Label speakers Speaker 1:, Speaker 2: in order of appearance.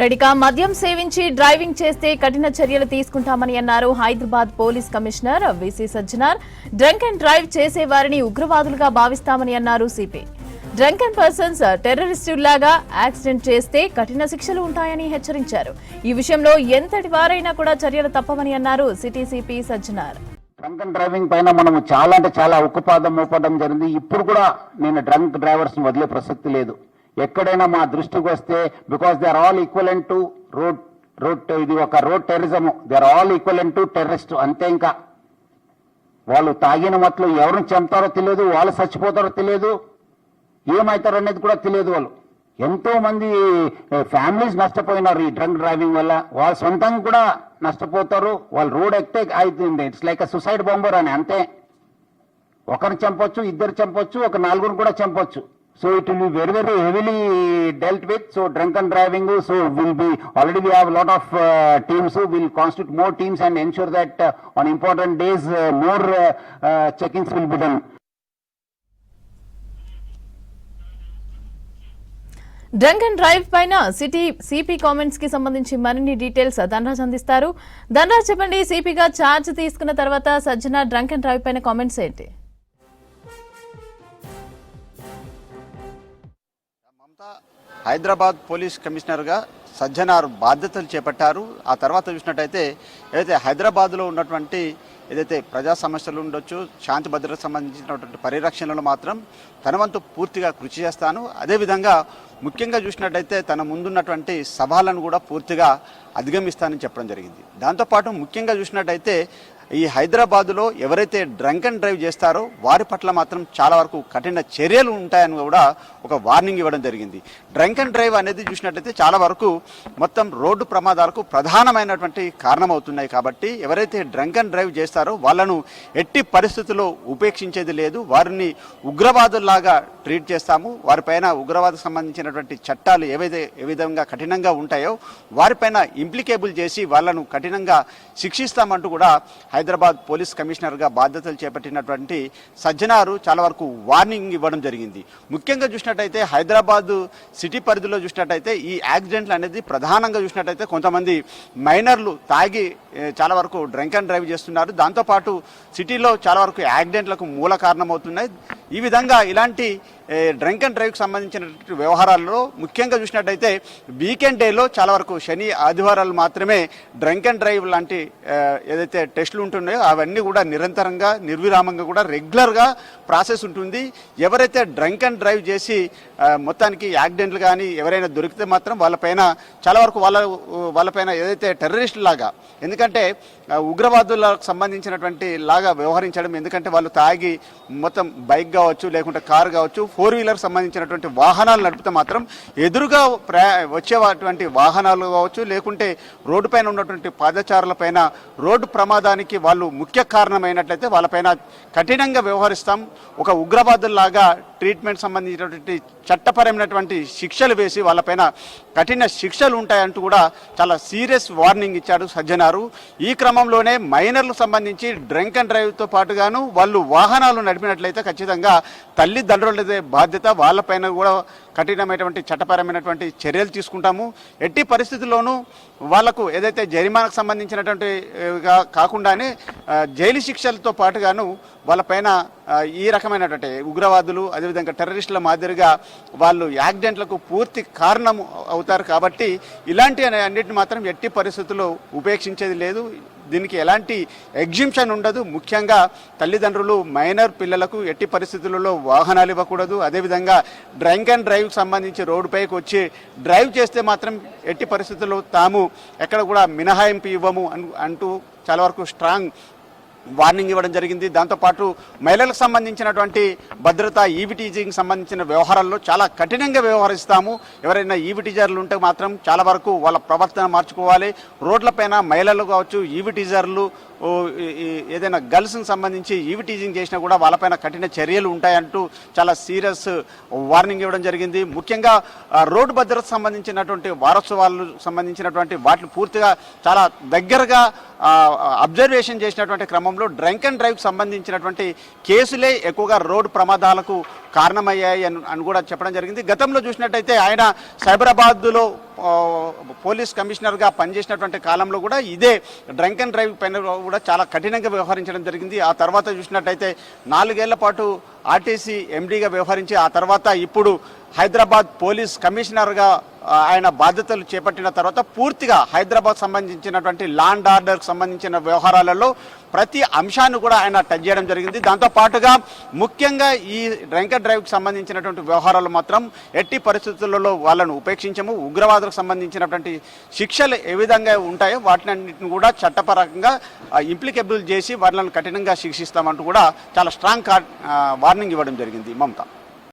Speaker 1: రెడికా మద్యం సేవించి డ్రైవింగ్ చేస్తే కఠిన చర్యలు తీసుకుంటామని అన్నారు Hyderabad police commissioner VC Sajjanar. Drunk and drive చేసే వారిని ఉగ్రవాదులుగా భావిస్తామని అన్నారు సిపి. డ్రంక్ అండ్ పర్సన్స్ టెర్రరిస్టులాగా యాక్సిడెంట్ చేస్తే కఠిన శిక్షలు ఉంటాయని హెచ్చరించారు. ఈ విషయంలో ఎంతటి వారైనా కూడా చర్యలు తప్పవని అన్నారు city CP Sajjanar.
Speaker 2: Drunk and driving పైన మనం చాలా అంటే చాలా ఉక్కుపాదం మోపడం జరిగింది. ఇప్పుడు కూడా నేను డ్రంక్ డ్రైవర్స్ వదిలే ప్రసక్తి లేదు. ఎక్కడైనా మా దృష్టికి వస్తే because they are all equivalent to road road ఇది ఒక road terrorism they are all equivalent to terrorist అంతే ఇంకా. వాళ్ళు తాగిన మట్లు ఎవరిని చంపుతారో తెలియదు వాళ్ళు చచ్చిపోతారో తెలియదు. ఏమవుతారో అనేది కూడా తెలియదు వాళ్ళు. ఎంతో మంది ఫ్యామిలీస్ నష్టపోయినారు ఈ డ్రంక్ డ్రైవింగ్ వల్ల. వాళ్ళ సొంతంగా కూడా నష్టపోతారు. వాళ్ళు రోడ్ ఎక్కితే అవుతుంది ఇట్స్ లైక్ సుసైడ్ బాంబర్ అని అంతే. ఒకరిని చంపొచ్చు ఇద్దరు చంపొచ్చు ఒక నలుగురు కూడా చంపొచ్చు. So it will be very very heavily dealt with so drunk and driving so will be already we have lot of teams will constitute more teams and ensure that on important days more checkings will be done
Speaker 1: drunk and drive పైన city CP కామెంట్స్కి సంబంధించి మరిన్ని details Dhanraj అందిస్తారు. ధనరాజ్ చెప్పండి సిపిగా charge తీసుకున్న తర్వాత సజ్జన drunk and drive పైన కామెంట్స్ ఏంటి?
Speaker 3: హైదరాబాద్ పోలీస్ కమిషనర్గా సజ్జనార్ బాధ్యతలు చేపట్టారు. ఆ తర్వాత చూసినట్టయితే ఏదైతే హైదరాబాద్లో ఉన్నటువంటి ఏదైతే ప్రజా సమస్యలు ఉండొచ్చు శాంతి భద్రతకు సంబంధించినటువంటి పరిరక్షణలో మాత్రం తన వంతు పూర్తిగా కృషి చేస్తాను. అదేవిధంగా ముఖ్యంగా చూసినట్టయితే తన ముందున్నటువంటి సవాళ్ళను కూడా పూర్తిగా అధిగమిస్తానని చెప్పడం జరిగింది. దాంతోపాటు ముఖ్యంగా చూసినట్టయితే ఈ హైదరాబాదులో ఎవరైతే డ్రంక్ అండ్ డ్రైవ్ చేస్తారో వారి పట్ల మాత్రం చాలా వరకు కఠిన చర్యలు ఉంటాయని కూడా ఒక వార్నింగ్ ఇవ్వడం జరిగింది. డ్రంక్ అండ్ డ్రైవ్ అనేది చూసినట్లయితే చాలా వరకు మొత్తం రోడ్డు ప్రమాదాలకు ప్రధానమైనటువంటి కారణమవుతున్నాయి కాబట్టి ఎవరైతే డ్రంక్ అండ్ డ్రైవ్ చేస్తారో వాళ్ళను ఎట్టి పరిస్థితుల్లో ఉపేక్షించేది లేదు. వారిని ఉగ్రవాదుల్లాగా ట్రీట్ చేస్తాము. వారిపైన ఉగ్రవాదకు సంబంధించినటువంటి చట్టాలు ఏవైతే ఏ విధంగా కఠినంగా ఉంటాయో వారిపైన ఇంప్లికేబుల్ చేసి వాళ్ళను కఠినంగా శిక్షిస్తామంటూ కూడా హైదరాబాద్ పోలీస్ కమిషనర్గా బాధ్యతలు చేపట్టినటువంటి సజ్జనారు చాలా వరకు వార్నింగ్ ఇవ్వడం జరిగింది. ముఖ్యంగా చూసినట్టయితే హైదరాబాద్ సిటీ పరిధిలో చూసినట్టయితే ఈ యాక్సిడెంట్లు అనేది ప్రధానంగా చూసినట్టయితే కొంతమంది మైనర్లు తాగి చాలా వరకు డ్రింక్ అండ్ డ్రైవ్ చేస్తున్నారు. దాంతోపాటు సిటీలో చాలా వరకు యాక్సిడెంట్లకు మూల కారణమవుతున్నాయి. ఈ విధంగా ఇలాంటి డ్రంక్ అండ్ డ్రైవ్కి సంబంధించినటువంటి వ్యవహారాల్లో ముఖ్యంగా చూసినట్టయితే వీకెండ్ డేలో చాలా వరకు శని ఆదివారాలు మాత్రమే డ్రంక్ అండ్ డ్రైవ్ లాంటి ఏదైతే టెస్టులు ఉంటున్నాయో అవన్నీ కూడా నిరంతరంగా నిర్విరామంగా కూడా రెగ్యులర్గా ప్రాసెస్ ఉంటుంది. ఎవరైతే డ్రంక్ అండ్ డ్రైవ్ చేసి మొత్తానికి యాక్సిడెంట్లు కానీ ఎవరైనా దొరికితే మాత్రం వాళ్ళపైన చాలా వరకు వాళ్ళ వాళ్ళపైన ఏదైతే టెర్రరిస్ట్ లాగా ఎందుకంటే ఉగ్రవాదులకు సంబంధించినటువంటి లాగా వ్యవహరించడం ఎందుకంటే వాళ్ళు తాగి మొత్తం బైక్ కావచ్చు లేకుంటే కారు కావచ్చు ఫోర్ వీలర్ సంబంధించినటువంటి వాహనాలు నడిపితే మాత్రం ఎదురుగా ప్రయా వచ్చేటువంటి వాహనాలు కావచ్చు లేకుంటే రోడ్డు పైన ఉన్నటువంటి పాదచారుల పైన రోడ్డు ప్రమాదానికి వాళ్ళు ముఖ్య కారణమైనట్లయితే వాళ్ళపైన కఠినంగా వ్యవహరిస్తాం. ఒక ఉగ్రవాదుల్లాగా ట్రీట్మెంట్ సంబంధించినటువంటి చట్టపరమైనటువంటి శిక్షలు వేసి వాళ్ళపైన కఠిన శిక్షలు ఉంటాయంటూ కూడా చాలా సీరియస్ వార్నింగ్ ఇచ్చాడు సజ్జనారు ఈ క్రమంలోనే మైనర్లకు సంబంధించి డ్రంక్ అండ్ డ్రైవ్తో పాటుగాను వాళ్ళు వాహనాలు నడిపినట్లయితే ఖచ్చితంగా తల్లిదండ్రులదే బాధ్యత. వాళ్ళపైన కూడా కఠినమైనటువంటి చట్టపరమైనటువంటి చర్యలు తీసుకుంటాము. ఎట్టి పరిస్థితుల్లోనూ వాళ్ళకు ఏదైతే జరిమానాకు సంబంధించినటువంటి కాకుండానే జైలు శిక్షలతో పాటుగాను వాళ్ళపైన ఈ రకమైనటువంటి ఉగ్రవాదులు అదేవిధంగా టెర్రరిస్టుల మాదిరిగా వాళ్ళు యాక్సిడెంట్లకు పూర్తి కారణం అవుతారు కాబట్టి ఇలాంటి అనే- అన్నిటిని మాత్రం ఎట్టి పరిస్థితుల్లో ఉపేక్షించేది లేదు. దీనికి ఎలాంటి ఎగ్జిబిషన్ ఉండదు. ముఖ్యంగా తల్లిదండ్రులు మైనర్ పిల్లలకు ఎట్టి పరిస్థితులలో వాహనాలు ఇవ్వకూడదు. అదేవిధంగా డ్రంక్ అండ్ డ్రైవ్ సంబంధించి రోడ్డుపైకి వచ్చి డ్రైవ్ చేస్తే మాత్రం ఎట్టి పరిస్థితుల్లో తాము ఎక్కడ కూడా మినహాయింపు ఇవ్వము అంటూ చాలా వరకు స్ట్రాంగ్ వార్నింగ్ ఇవ్వడం జరిగింది. దాంతోపాటు మహిళలకు సంబంధించినటువంటి భద్రత ఈవిటీజింగ్ సంబంధించిన వ్యవహారాల్లో చాలా కఠినంగా వ్యవహరిస్తాము. ఎవరైనా ఈవిటీజర్లు ఉంటే మాత్రం చాలా వరకు వాళ్ళ ప్రవర్తన మార్చుకోవాలి. రోడ్లపైన మహిళలు కావచ్చు ఈవిటీజర్లు ఏదైనా గర్ల్స్ని సంబంధించి ఈవి టీజింగ్ చేసినా కూడా వాళ్ళపైన కఠిన చర్యలు ఉంటాయంటూ చాలా సీరియస్ వార్నింగ్ ఇవ్వడం జరిగింది. ముఖ్యంగా రోడ్డు భద్రత సంబంధించినటువంటి వారోత్సవాలు సంబంధించినటువంటి వాటిని పూర్తిగా చాలా దగ్గరగా అబ్జర్వేషన్ చేసినటువంటి క్రమంలో డ్రంక్ అండ్ డ్రైవ్ సంబంధించినటువంటి కేసులే ఎక్కువగా రోడ్డు ప్రమాదాలకు కారణమయ్యాయి అని అని కూడా చెప్పడం జరిగింది. గతంలో చూసినట్టయితే ఆయన సైబరాబాద్లో పోలీస్ కమిషనర్గా పనిచేసినటువంటి కాలంలో కూడా ఇదే డ్రంక్ అండ్ డ్రైవ్ పైన కూడా చాలా కఠినంగా వ్యవహరించడం జరిగింది. ఆ తర్వాత చూసినట్టయితే నాలుగేళ్ళ పాటు ఆర్టీసీ ఎండీగా వ్యవహరించి ఆ తర్వాత ఇప్పుడు హైదరాబాద్ పోలీస్ కమిషనర్గా ఆయన బాధ్యతలు చేపట్టిన తర్వాత పూర్తిగా హైదరాబాద్ సంబంధించినటువంటి లాండ్ ఆర్డర్కి సంబంధించిన వ్యవహారాలలో ప్రతి అంశాన్ని కూడా ఆయన టచ్ చేయడం జరిగింది. దాంతో పాటుగా ముఖ్యంగా ఈ డ్రంక్ డ్రైవ్కి సంబంధించినటువంటి వ్యవహారాలు మాత్రం ఎట్టి పరిస్థితులలో వాళ్ళను ఉపేక్షించము. ఉగ్రవాదులకు సంబంధించినటువంటి శిక్షలు ఏ విధంగా ఉంటాయో వాటిని కూడా చట్టపరంగా ఇంప్లికేబుల్ చేసి వాళ్ళని కఠినంగా శిక్షిస్తామంటూ కూడా చాలా స్ట్రాంగ్ వార్నింగ్ ఇవ్వడం జరిగింది. మమతా.